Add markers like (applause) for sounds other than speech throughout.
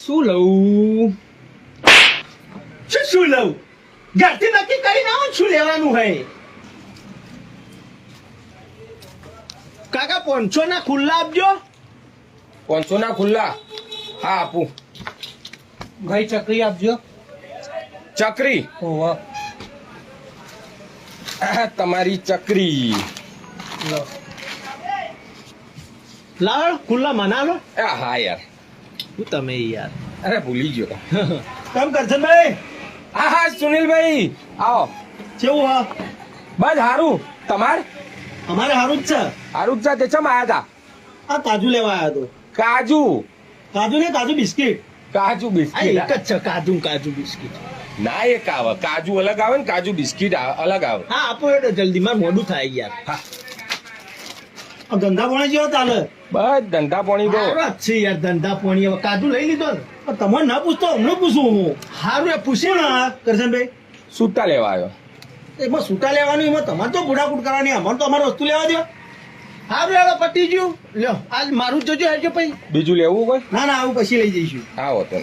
શું લઉં શું શું લઉં ઘરથી નક્કી કરી ના શું લેવાનું હોય? કાકા પોંચો ના ખુલ્લા આપજો. પાંચસો ના ખુલ્લા? હા આપું. ભાઈ ચકરી આપજો. ચકરી? ઓહો. તમારી ચકરી. લાવ ખુલ્લા મના લો. આ હા યાર. શું તમે યાર. અરે ભૂલી ગયો. (laughs) કેમ કરશનભાઈ હા હા સુનિલભાઈ. આવો. કેવું હા? બસ હારું. તમાર? અમારે હારું જ છે. હારું જ છે. તે ચમ આયા તા? આ કાજુ લેવા આયા તો. કાજુ? કાજુ ને કાજુ બિસ્કિટ. કાજુ બિસ્કિટ એક જ છે કાજુ કાજુ બિસ્કિટ. ના એક આવે. કાજુ અલગ આવે ને કાજુ બિસ્કિટ અલગ આવે. હા આપો એટલે જલ્દી. મારે મોડું થાય યાર. હા. ધંધા પાણી જેવો ચાલે. બસ ધંધા પાણી તો. છે યાર ધંધા પાણી હવે કાજુ લઈ લીધો ને. તમારે ના પૂછતો હમણાં પૂછું હું. સારું એ પૂછ્યું ને કરશનભાઈ. સૂતા લેવા આવ્યો. એમાં સૂતા લેવાનું એમાં તમારે તો બુડાકુટ કરવાની અમારે તો અમારે વસ્તુ લેવા દો સારું હેડો પતી ગયું લ્યો આજ મારું જોજો હેડજો પછી. બીજું લેવું કોઈ? ના ના આવું પછી લઈ જઈશું. આવો તો.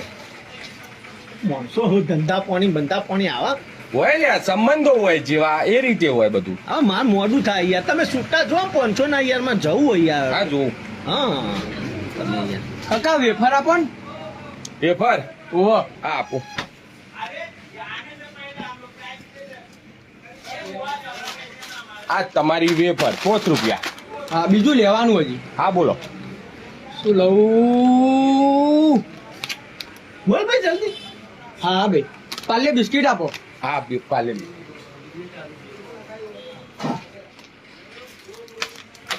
માણસો હું ધંધા પાણી બંધા પાણી આવા. હોય ને સંબંધો હોય જેવા એ રીતે હોય બધું. હા માર મોડું થાય યાર. તમે છૂટા જો પહોંચો ના યારમાં જવું હોય યાર. હા જોવું હા. તમે યાર. કાકા વેફર આપો ને. વેફર? ઓહો. હા આપો. આ તમારી વેફર પોત રૂપિયા. હા બીજું લેવાનું હજી. હા બોલો. શું લઉં? બોલ ભાઈ જલ્દી. હા હા ભાઈ પાલે બિસ્કિટ આપો. હા પી- પાલેલી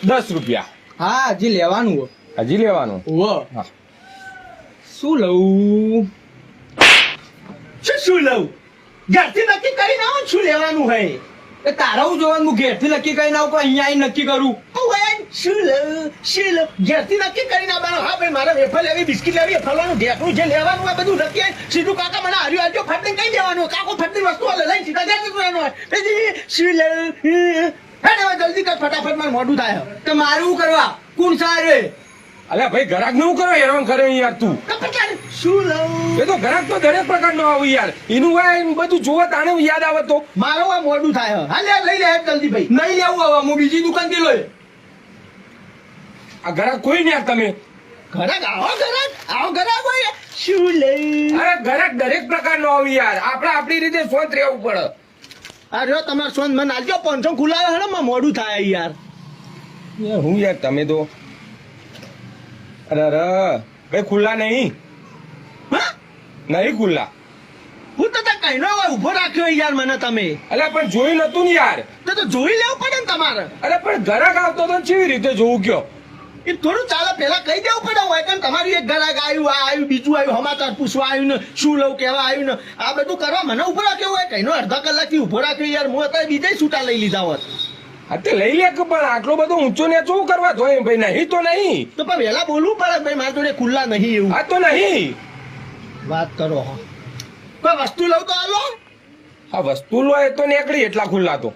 દસ રૂપિયા. હા હજી લેવાનું હો. હજી લેવાનું? હા. શું લઉં? શું શું લઉં? ઘરથી નક્કી કરીને આવો ને શું લેવાનું હે? એ તારા હું જોવાનું ઘેરથી નક્કી કરીને આવું પણ અહીંયા નક્કી કરું? શું લઉં શું લઉં ઘેરથી નક્કી કરીને આવવાનું. હા ભાઈ મારે વેફર લેવી બિસ્કિટ લેવી ફરવાનું ઢેકણું જે લેવાનું બધું નક્કી સીધું કાકા મને હાર્યું હાર્યો ફાટીને કઈ દેવાનું. કાકો ફાટીને વસ્તુ લઈને સીધા પછી શું લઉં. જલ્દી કર ફટાફટ મારે મોડું થાય. તો મારું શું કરવા? કોણ સારે અલ્યા ભાઈ ઘરાકનું કરો? હેરાન કરે યાર તું. તો શું લઉં એ તો ઘરાક તો દરેક પ્રકાર નો આવું યાર. એનું હોય બધું જોવે તાણે યાદ આવે તો. મારો હોય મોડું થાય. હાલે લઈ લે જલ્દી ભાઈ. નહીં લેવું હવે હું બીજી દુકાનથી લઈ. આ ઘરાક કોઈ ને યાર તમે? ઘરાક? આવો ઘરાક? આવો ઘરાક હોય શું લઉં અરે ઘરાક દરેક પ્રકારનો આવે યાર. આપણે આપણી રીતે સ્વત રહેવું પડે. આ જો તમારે સોન મને આલજો. પાંચસો ખુલ્લા હે ને મોડું થાય યાર. હું યાર તમે તો? અરે અરે ભાઈ ખુલ્લા નહીં? હા? નહીં ખુલ્લા. હું તો કઈ નો ઊભો રાખ્યો યાર મને તમે. અરે પણ જોયું નતું ને યાર. તો જોઈ લેવું પડે ને તમારે. અરે પણ ઘરે આવતો તો કેવી રીતે જોવું કયો? એ થોડું ચાલે પેલા કહી દેવું પડે હોય કે તમારું એક ગ્રાહક આવ્યું આ આવ્યું બીજું આવ્યું સમાચાર પૂછવા આવ્યું ને શું લઉં કેવા આવ્યું ને આ બધું કરવા મને ઊભો રાખ્યો હોય કઈનો અડધા કલાકથી ઊભો રાખ્યો યાર હું અત્યારે બીજે છૂટા લઈ લીધા હોત. હા તે લઈ લે કે પણ આટલો બધો ઊંચો ને શું કરવા? જોઈએ ભાઈ નહીં તો નહીં. તો પણ વહેલા બોલવું પડે ભાઈ મારા જોડે ખુલ્લા નહીં એવું. આ તો નહીં. વાત કરો હા. કોઈ વસ્તુ લઉં તો હાલો. આ વસ્તુ લો એ તો નીકળી એટલા ખુલ્લા તો.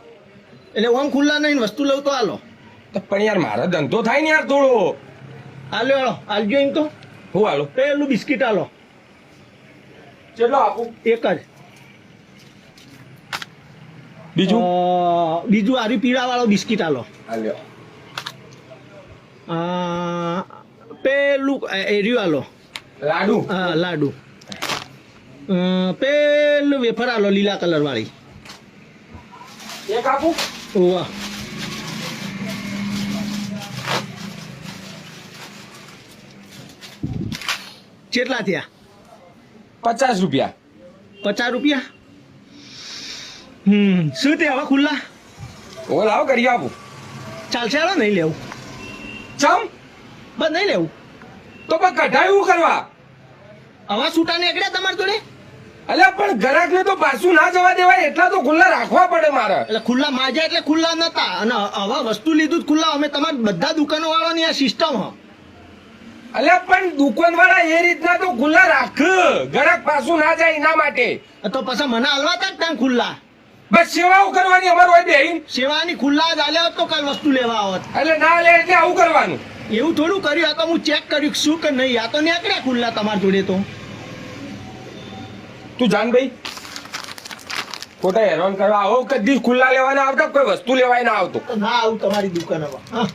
એટલે ઓમ ખુલ્લા નહીં વસ્તુ લઉં તો તો પણ યાર મારો ધંધો થાય ને યાર થોડો. હાલો હાલો હાલજો એમ તો. હું હાલો? પેલું બિસ્કિટ હાલો. ચલો આપું. એક જ. બીજું? બીજું આરી પીળા વાળો બિસ્કિટ હાલો. હાલ્યો. પેલું એર્યું હાલો. લાડુ? હા લાડુ. પેલું વેફર હાલો લીલા કલર વાળી એક આપું? ઓવા કેટલા થયા? પચાસ રૂપિયા. પચાસ રૂપિયા? હમ શું તે હવે ખુલ્લા? ઓ લાવો કરી આપું. ચાલશે હાલો નહીં લેવું. ચમ? બસ નહીં લેવું. તો પણ કઢાયું કરવા? હવા છૂટા નીકળ્યા તમારા જોડે? અલ્યા પણ ગ્રાહક ને તો પાછું ના જવા દેવાય એટલા તો ખુલ્લા રાખવા પડે મારે. એટલે ખુલ્લા માજા એટલે ખુલ્લા નતા. અને આવા વસ્તુ લીધું જ ખુલ્લા. અમે તમારા બધા દુકાનો વાળાની આ સિસ્ટમ હ. અલ્યા પણ દુકાન વાળા એ રીતના તો ખુલ્લા રાખ. ગ્રાહક પાછું ના જાય એના માટે. તો પછી મને હલવાતા જ ત્યાં ખુલ્લા. બસ સેવાઓ કરવાની અમાર હોય બેહીન. સેવાની ખુલ્લા જ આલ્યા હોત તો કઈ વસ્તુ લેવા આવત એટલે ના લે એટલે આવું કરવાનું. એવું થોડું કર્યું આ તો હું ચેક કર્યું શું કે નહીં. આ તો નીકળ્યા ખુલ્લા તમારા જોડે તો. તું જાન ભાઈ. ખોટા હેરાન કરવા આવો કદી ખુલ્લા લેવાના આવતા કોઈ વસ્તુ લેવાય ના આવતો. ના આવું તમારી દુકાનમાં હા.